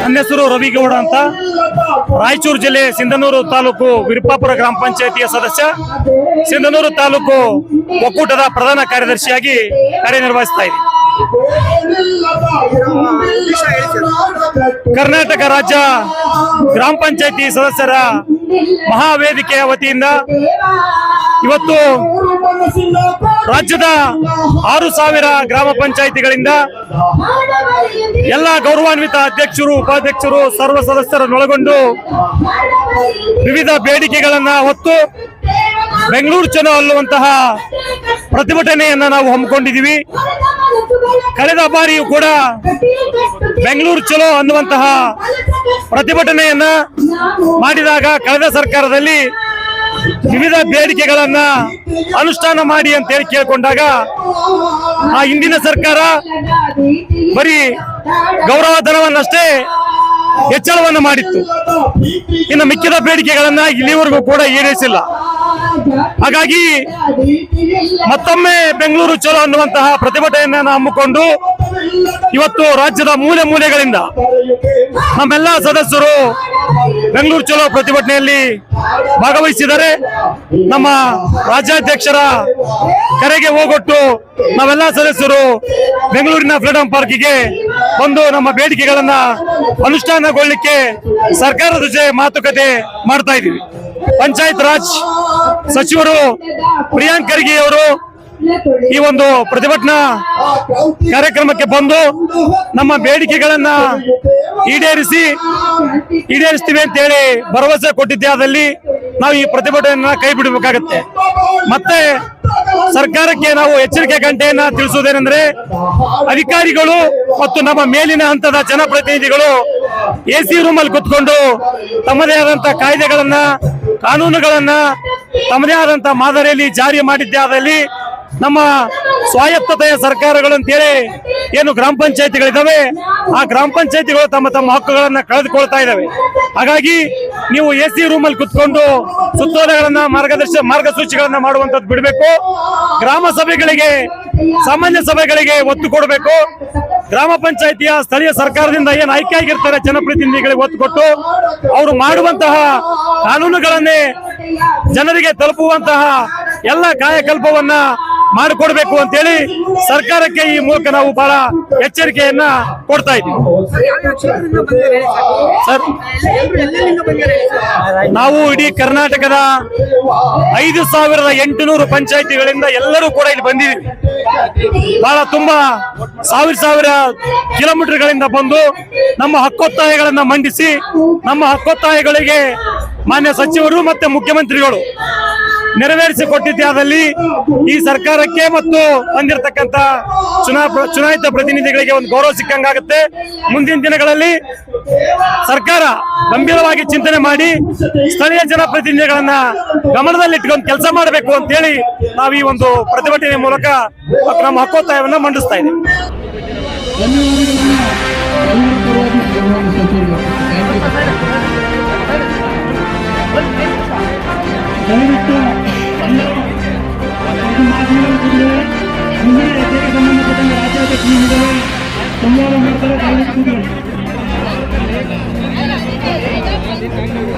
ನನ್ನ ಹೆಸರು ರವಿಗೌಡ ಅಂತ. ರಾಯಚೂರು ಜಿಲ್ಲೆ ಸಿಂಧನೂರು ತಾಲೂಕು ವಿರುಪಾಪುರ ಗ್ರಾಮ ಪಂಚಾಯತಿಯ ಸದಸ್ಯ. ಸಿಂಧನೂರು ತಾಲೂಕು ಒಕ್ಕೂಟದ ಪ್ರಧಾನ ಕಾರ್ಯದರ್ಶಿಯಾಗಿ ಕಾರ್ಯನಿರ್ವಹಿಸ್ತಾ ಇದೆ ಕರ್ನಾಟಕ ರಾಜ್ಯ ಗ್ರಾಮ ಪಂಚಾಯತಿ ಸದಸ್ಯರ ಮಹಾವೇದಿಕೆಯ ವತಿಯಿಂದ ಇವತ್ತು ರಾಜ್ಯದ ಆರು ಸಾವಿರ ಗ್ರಾಮ ಪಂಚಾಯಿತಿಗಳಿಂದ ಎಲ್ಲ ಗೌರವಾನ್ವಿತ ಅಧ್ಯಕ್ಷರು, ಉಪಾಧ್ಯಕ್ಷರು, ಸರ್ವ ಸದಸ್ಯರನ್ನೊಳಗೊಂಡು ವಿವಿಧ ಬೇಡಿಕೆಗಳನ್ನ ಹೊತ್ತು ಬೆಂಗಳೂರು ಚಲೋ ಅಲ್ಲುವಂತಹ ಪ್ರತಿಭಟನೆಯನ್ನ ನಾವು ಹಮ್ಮಿಕೊಂಡಿದ್ದೀವಿ. ಕಳೆದ ಬಾರಿಯೂ ಕೂಡ ಬೆಂಗಳೂರು ಚಲೋ ಅನ್ನುವಂತಹ ಪ್ರತಿಭಟನೆಯನ್ನ ಮಾಡಿದಾಗ ಕಳೆದ ಸರ್ಕಾರದಲ್ಲಿ ವಿವಿಧ ಬೇಡಿಕೆಗಳನ್ನ ಅನುಷ್ಠಾನ ಮಾಡಿ ಅಂತ ಹೇಳಿ ಕೇಳಿಕೊಂಡಾಗ ಆ ಹಿಂದಿನ ಸರ್ಕಾರ ಬರೀ ಗೌರವ ಧನವನ್ನಷ್ಟೇ ಹೆಚ್ಚಳವನ್ನು ಮಾಡಿತ್ತು. ಇನ್ನು ಮಿಕ್ಕಿದ ಬೇಡಿಕೆಗಳನ್ನ ಇಲ್ಲಿವರೆಗೂ ಕೂಡ ಈಡೇರಿಸಿಲ್ಲ. ಹಾಗಾಗಿ ಮತ್ತೊಮ್ಮೆ ಬೆಂಗಳೂರು ಚಲೋ ಅನ್ನುವಂತಹ ಪ್ರತಿಭಟನೆಯನ್ನ ಹಮ್ಮಿಕೊಂಡು ಇವತ್ತು ರಾಜ್ಯದ ಮೂಲೆ ಮೂಲೆಗಳಿಂದ ನಮ್ಮೆಲ್ಲ ಸದಸ್ಯರು ಬೆಂಗಳೂರು ಚಲೋ ಪ್ರತಿಭಟನೆಯಲ್ಲಿ ಭಾಗವಹಿಸಿದರೆ ನಮ್ಮ ರಾಜ್ಯಾಧ್ಯಕ್ಷರ ಕರೆಗೆ ಹೋಗೊಟ್ಟು ನಾವೆಲ್ಲ ಸದಸ್ಯರು ಬೆಂಗಳೂರಿನ ಫ್ರೀಡಂ ಪಾರ್ಕಿಗೆ ಬಂದು ನಮ್ಮ ಬೇಡಿಕೆಗಳನ್ನ ಅನುಷ್ಠಾನಗೊಳ್ಳಲಿಕ್ಕೆ ಸರ್ಕಾರದ ಜೊತೆ ಮಾತುಕತೆ ಮಾಡ್ತಾ ಇದ್ದೀವಿ. ಪಂಚಾಯತ್ ರಾಜ್ ಸಚಿವರು ಪ್ರಿಯಾಂಕ್ ಖರ್ಗೆ ಅವರು ಈ ಒಂದು ಪ್ರತಿಭಟನಾ ಕಾರ್ಯಕ್ರಮಕ್ಕೆ ಬಂದು ನಮ್ಮ ಬೇಡಿಕೆಗಳನ್ನ ಈಡೇರಿಸಿ ಈಡೇರಿಸ್ತೀವಿ ಅಂತ ಹೇಳಿ ಭರವಸೆ ಕೊಟ್ಟಿದ್ದೆ. ಆದಲ್ಲಿ ನಾವು ಈ ಪ್ರತಿಭಟನೆಯನ್ನ ಕೈ ಬಿಡಬೇಕಾಗತ್ತೆ. ಮತ್ತೆ ಸರ್ಕಾರಕ್ಕೆ ನಾವು ಎಚ್ಚರಿಕೆ ಗಂಟೆಯನ್ನ ತಿಳಿಸುವುದೇನೆಂದ್ರೆ ಅಧಿಕಾರಿಗಳು ಮತ್ತು ನಮ್ಮ ಮೇಲಿನ ಹಂತದ ಜನಪ್ರತಿನಿಧಿಗಳು ಎ ಸಿ ರೂಮ್ ಅಲ್ಲಿ ಕುತ್ಕೊಂಡು ತಮ್ಮದೇ ಆದಂತ ಕಾಯ್ದೆಗಳನ್ನ, ಕಾನೂನುಗಳನ್ನ, ತಮ್ಮದೇ ಆದಂತ ಮಾದರಿಯಲ್ಲಿ ಜಾರಿ ಮಾಡಿದ್ದೆ. ಆದಲ್ಲಿ ನಮ್ಮ ಸ್ವಾಯತ್ತತೆಯ ಸರ್ಕಾರಗಳು ಅಂತೇಳಿ ಏನು ಗ್ರಾಮ ಪಂಚಾಯತಿಗಳಿದ್ದಾವೆ, ಆ ಗ್ರಾಮ ಪಂಚಾಯತಿಗಳು ತಮ್ಮ ತಮ್ಮ ಹಕ್ಕುಗಳನ್ನ ಕಳೆದುಕೊಳ್ತಾ ಇದ್ದಾವೆ. ಹಾಗಾಗಿ ನೀವು ಎ ಸಿ ರೂಮ್ ಅಲ್ಲಿ ಕುತ್ಕೊಂಡು ಸುತ್ತೋಲೆಗಳನ್ನ ಮಾರ್ಗದರ್ಶನ ಮಾರ್ಗಸೂಚಿಗಳನ್ನ ಮಾಡುವಂತದ್ದು ಬಿಡಬೇಕು. ಗ್ರಾಮ ಸಭೆಗಳಿಗೆ, ಸಾಮಾನ್ಯ ಸಭೆಗಳಿಗೆ ಒತ್ತು ಕೊಡಬೇಕು. ಗ್ರಾಮ ಪಂಚಾಯತಿಯ ಸ್ಥಳೀಯ ಸರ್ಕಾರದಿಂದ ಏನು ಆಯ್ಕೆ ಆಗಿರ್ತಾರೆ ಜನಪ್ರತಿನಿಧಿಗಳಿಗೆ ಒತ್ತು ಕೊಟ್ಟು, ಅವರು ಮಾಡುವಂತಹ ಕಾನೂನುಗಳನ್ನೇ ಜನರಿಗೆ ತಲುಪುವಂತಹ ಎಲ್ಲ ಕಾಯಕಲ್ಪವನ್ನ ಮಾಡಿಕೊಡ್ಬೇಕು ಅಂತೇಳಿ ಸರ್ಕಾರಕ್ಕೆ ಈ ಮೂಲಕ ನಾವು ಬಹಳ ಎಚ್ಚರಿಕೆಯನ್ನ ಕೊಡ್ತಾ ಇದ್ದೀವಿ. ನಾವು ಇಡೀ ಕರ್ನಾಟಕದ ಐದು ಸಾವಿರದ ಎಂಟುನೂರು ಪಂಚಾಯತಿಗಳಿಂದ ಎಲ್ಲರೂ ಕೂಡ ಇಲ್ಲಿ ಬಂದಿದ್ದೀವಿ. ಬಹಳ ತುಂಬಾ ಸಾವಿರ ಸಾವಿರ ಕಿಲೋಮೀಟರ್ಗಳಿಂದ ಬಂದು ನಮ್ಮ ಹಕ್ಕೊತ್ತಾಯಗಳನ್ನ ಮಂಡಿಸಿ ನಮ್ಮ ಹಕ್ಕೊತ್ತಾಯಗಳಿಗೆ ಮಾನ್ಯ ಸಚಿವರು ಮತ್ತೆ ಮುಖ್ಯಮಂತ್ರಿಗಳು ನೆರವೇರಿಸಿ ಕೊಟ್ಟಿದ್ದಾದಲ್ಲಿ ಈ ಸರ್ಕಾರಕ್ಕೆ ಮತ್ತು ಬಂದಿರತಕ್ಕಂತ ಚುನಾ ಚುನಾಯಿತ ಪ್ರತಿನಿಧಿಗಳಿಗೆ ಒಂದು ಗೌರವ ಸಿಕ್ಕಂಗಾಗುತ್ತೆ. ಮುಂದಿನ ದಿನಗಳಲ್ಲಿ ಸರ್ಕಾರ ಗಂಭೀರವಾಗಿ ಚಿಂತನೆ ಮಾಡಿ ಸ್ಥಳೀಯ ಜನಪ್ರತಿನಿಧಿಗಳನ್ನ ಗಮನದಲ್ಲಿಟ್ಕೊಂಡು ಕೆಲಸ ಮಾಡಬೇಕು ಅಂತ ಹೇಳಿ ನಾವು ಈ ಒಂದು ಪ್ರತಿಭಟನೆ ಮೂಲಕ ನಮ್ಮ ಹಕ್ಕೋತ್ತಾಯವನ್ನು ಮಂಡಿಸ್ತಾ ಇದ್ದೀವಿ. Ele tá indo.